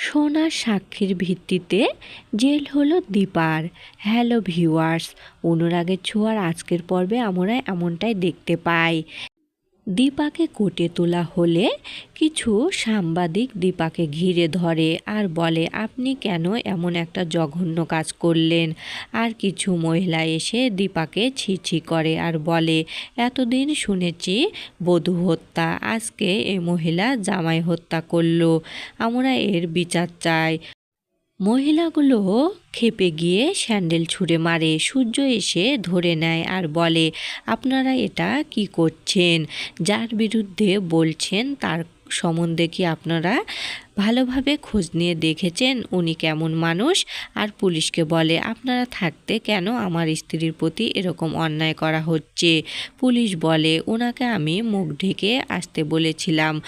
সোনার সাক্ষীর ভিত্তিতে জেল হলো দীপার। হ্যালো ভিউয়ার্স অনুরাগের ছোঁয়ার আজকের পর্বে আমরা এমনটাই দেখতে পাই। দীপাকে কোটে তোলা হলে কিছু সাংবাদিক দীপাকে ঘিরে ধরে আর বলে, আপনি কেন এমন একটা জঘন্য কাজ করলেন? আর কিছু মহিলা এসে দীপাকে ছি করে আর বলে, এতদিন শুনেছি বধূ হত্যা, আজকে এই মহিলা জামাই হত্যা করল, আমরা এর বিচার চাই। মহিলাগুলো খেপে গিয়ে স্যান্ডেল ছুঁড়ে মারে। সূর্য এসে ধরে নেয় আর বলে, আপনারা এটা কি করছেন? যার বিরুদ্ধে বলছেন তার সম্বন্ধে কি আপনারা ভালোভাবে খোঁজ নিয়ে দেখেছেন? উনি কেমন মানুষ? আর পুলিশকে বলে, আপনারা থাকতে কেন আমার স্ত্রীর প্রতি এরকম অন্যায় করা হচ্ছে? পুলিশ বলে, ওনাকে আমি মুখ ঢেকে আসতে বলেছিলাম।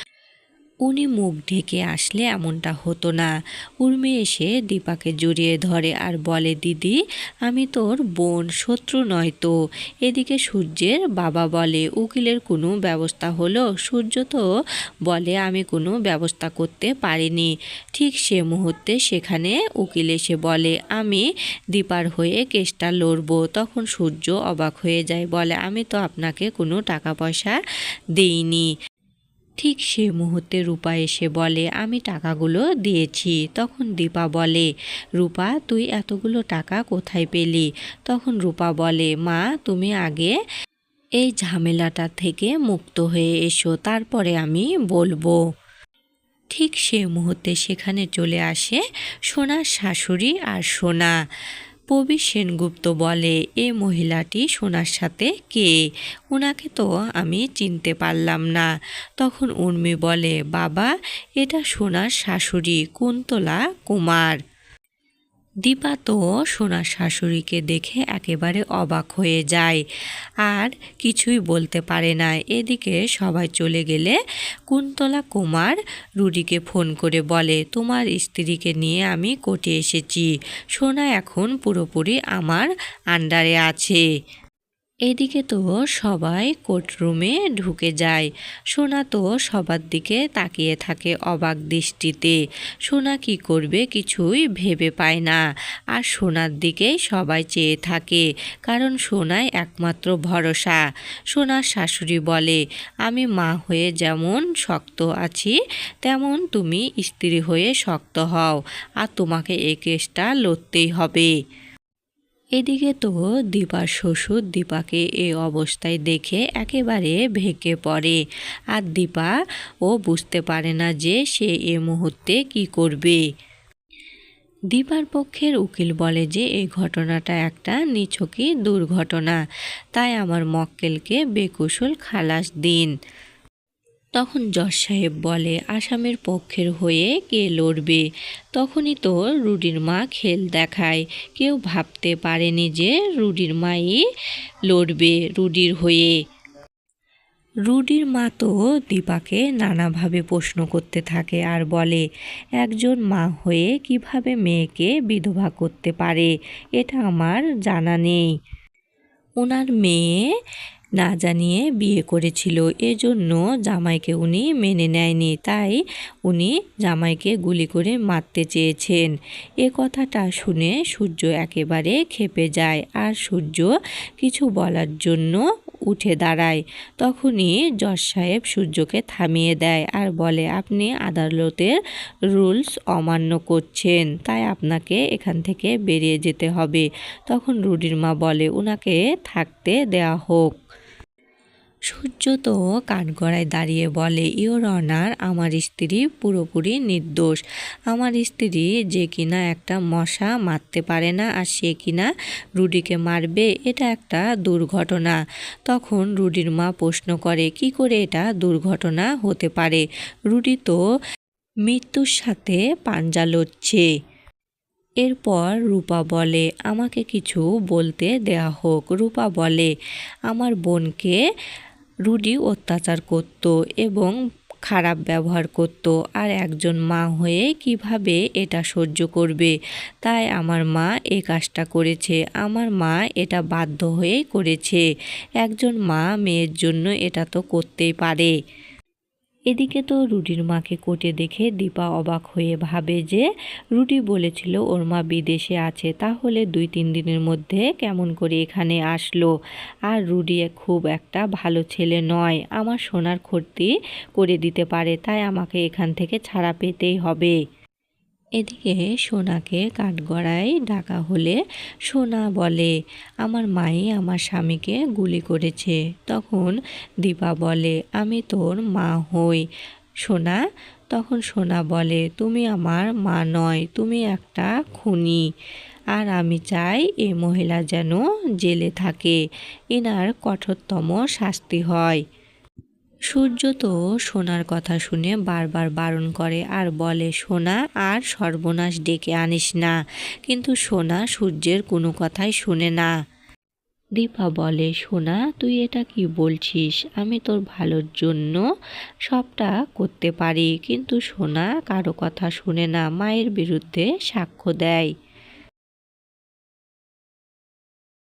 উনি মুখ ঢেকে আসলে এমনটা হতো না। উর্মি এসে দীপাকে জড়িয়ে ধরে আর বলে, দিদি, আমি তোর বোন, শত্রু নয় তো। এদিকে সূর্যের বাবা বলে, উকিলের কোনো ব্যবস্থা হলো? সূর্য তো বলে, আমি কোনো ব্যবস্থা করতে পারিনি। ঠিক সে মুহূর্তে সেখানে উকিল এসে বলে, আমি দীপার হয়ে কেসটা লড়ব। তখন সূর্য অবাক হয়ে যায়, বলে, আমি তো আপনাকে কোনো টাকা পয়সা দিইনি। ঠিক সে মুহূর্তে রূপা এসে বলে, আমি টাকাগুলো দিয়েছি। তখন দীপা বলে, রূপা, তুই এতগুলো টাকা কোথায় পেলি? তখন রূপা বলে, মা, তুমি আগে এই ঝামেলাটা থেকে মুক্ত হয়ে এসো, তারপরে আমি বলব। ঠিক সে মুহূর্তে সেখানে চলে আসে সোনার শাশুড়ি আর সোনা। পবি সেনগুপ্ত বলে, এ মহিলাটি সোনার সাথে কে? ওনাকে তো আমি চিনতে পারলাম না। তখন উর্মি বলে, বাবা, এটা সোনার শাশুড়ি কুন্তলা কুমার। দীপা তো সোনার শাশুড়িকে দেখে একেবারে অবাক হয়ে যায়। আর কিছুই বলতে পারে না। এদিকে সবাই চলে গেলে কুন্তলা কুমার রুডিকে ফোন করে বলে, তোমার স্ত্রীকে নিয়ে আমি কোর্টে এসেছি। সোনা এখন পুরোপুরি আমার আন্ডারে আছে। এদিকে তো সবাই কোর্টরুমে ঢুকে যায়। সোনা তো সবার দিকে তাকিয়ে থাকে অবাক দৃষ্টিতে। সোনা কি করবে কিছুই ভেবে পায় না। আর সোনার দিকেই সবাই চেয়ে থাকে, কারণ সোনায় একমাত্র ভরসা। সোনার শাশুড়ি বলে, আমি মা হয়ে যেমন শক্ত আছি, তেমন তুমি স্ত্রী হয়ে শক্ত হও, আর তোমাকে এই কেসটা লড়তেই হবে। এদিকে তো দীপার শ্বশুর দীপাকে এ অবস্থায় দেখে একেবারে ভেঙে পড়ে। আর দীপা, ও বুঝতে পারে না যে সে এ মুহূর্তে কি করবে। দীপার পক্ষের উকিল বলে যে এই ঘটনাটা একটা নিছকই দুর্ঘটনা। তাই আমার মক্কেলকে বেকুশল খালাস দিন। তখন জজ সাহেব বলে, আসামের পক্ষের হয়ে কে লড়বে? তখনই তো রুডির মা খেল দেখায়। কেউ ভাবতে পারেনি যে রুডির মাই লড়বে রুডির হয়ে। রুডির মা তো দীপাকে নানাভাবে প্রশ্ন করতে থাকে আর বলে, একজন মা হয়ে কীভাবে মেয়েকে বিধবা করতে পারে? এটা আমার জানা নেই। ওনার মেয়ে না জানিয়ে বিয়ে করেছিল। এজন্য জামাইকে উনি মেনে নেয়নি। তাই উনি জামাইকে গুলি করে মারতে চেয়েছেন। এ কথাটা শুনে সূর্য একেবারে খেপে যায় আর সূর্য কিছু বলার জন্য উঠে দাঁড়ায়। তখনই জজ সাহেব সূর্যকে থামিয়ে দেয় আর বলে, আপনি আদালতের রুলস অমান্য করছেন, তাই আপনাকে এখান থেকে বেরিয়ে যেতে হবে। তখন রুডির মা বলে ওনাকে থাকতে দেয়া হোক। সূর্য তো কাঠগড়ায় দাঁড়িয়ে বলে ইওর অনার আমার স্ত্রী পুরোপুরি নির্দোষ। আমার স্ত্রী যে কিনা একটা মশা মারতে পারে না আর সে কিনা রুডিকে মারবে, এটা একটা দুর্ঘটনা। তখন রুডির মা প্রশ্ন করে, কি করে এটা দুর্ঘটনা হতে পারে? রুডি তো মৃত্যুর সাথে পাঞ্জা লড়ছে এরপর রূপা বলে, আমাকে কিছু বলতে দেয়া হোক। রূপা বলে, আমার বোনকে রুডি অত্যাচার করত এবং খারাপ ব্যবহার করত। আর একজন মা হয়ে কীভাবে এটা সহ্য করবে? তাই আমার মা এ কাজটা করেছে। আমার মা এটা বাধ্য হয়েই করেছে। একজন মা মেয়ের জন্য এটা তো করতেই পারে। এদিকে তো রুটির মাকে কোটে দেখে দীপা অবাক হয়ে ভাবে যে রুটি বলেছিল, ওর মা বিদেশে আছে, তাহলে দুই তিন দিনের মধ্যে কেমন করে এখানে আসলো? আর রুডি খুব একটা ভালো ছেলে নয়, আমার সোনার ক্ষতি করে দিতে পারে, তাই আমাকে এখান থেকে ছাড়া পেতেই হবে। এদিকে সোনাকে কাঠগড়ায় ডাকা হলে সোনা বলে, আমার মাই আমার স্বামীকে গুলি করেছে। তখন দীপা বলে, আমি তোর মা হই। সোনা, তখন সোনা বলে, তুমি আমার মা নয়, তুমি একটা খুনি। আর আমি চাই এ মহিলা যেন জেলে থাকে, এনার কঠোরতম শাস্তি হয়। সূর্য তো সোনার কথা শুনে বারবার বারণ করে আর বলে, সোনা আর সর্বনাশ ডেকে আনিস না। কিন্তু সোনা সূর্যের কোনো কথাই শুনে না। দীপা বলে, সোনা, তুই এটা কি বলছিস? আমি তোর ভালোর জন্য সবটা করতে পারি। কিন্তু সোনা কারও কথা শুনে না, মায়ের বিরুদ্ধে সাক্ষ্য দেয়।